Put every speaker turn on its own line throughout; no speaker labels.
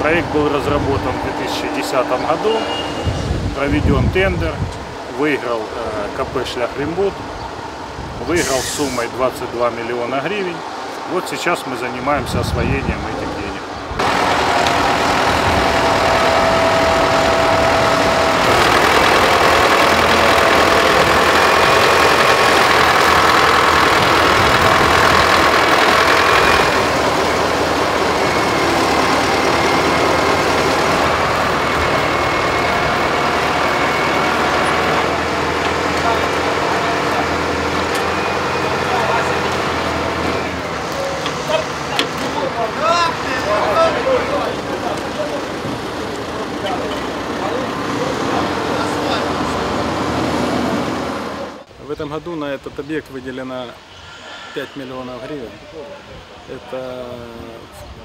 Проект был разработан в 2010 году, проведен тендер, выиграл э, КП «Шляхрембуд», выиграл суммой 22 миллиона гривен. Вот сейчас мы занимаемся освоением
этом году на этот объект выделено 5 миллионов гривен. Это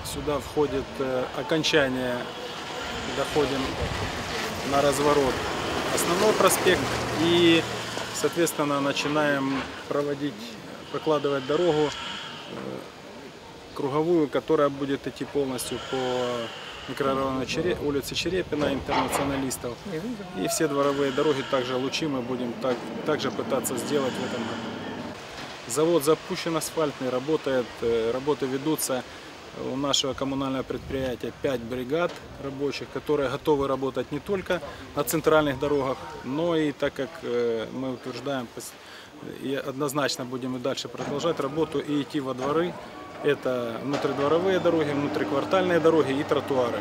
сюда входит э, окончание, доходим на разворот основной проспект и, соответственно, начинаем проводить, прокладывать дорогу э, круговую, которая будет идти полностью по микрорайону Чере- улице Черепина, интернационалистов. И все дворовые дороги также лучи мы будем так, также пытаться сделать в этом году. Завод запущен асфальтный, работает, э, работы ведутся. У нашего коммунального предприятия 5 бригад рабочих, которые готовы работать не только на центральных дорогах, но и так как э, мы утверждаем, и однозначно будем и дальше продолжать работу и идти во дворы. Это внутридворовые дороги, внутриквартальные дороги и тротуары.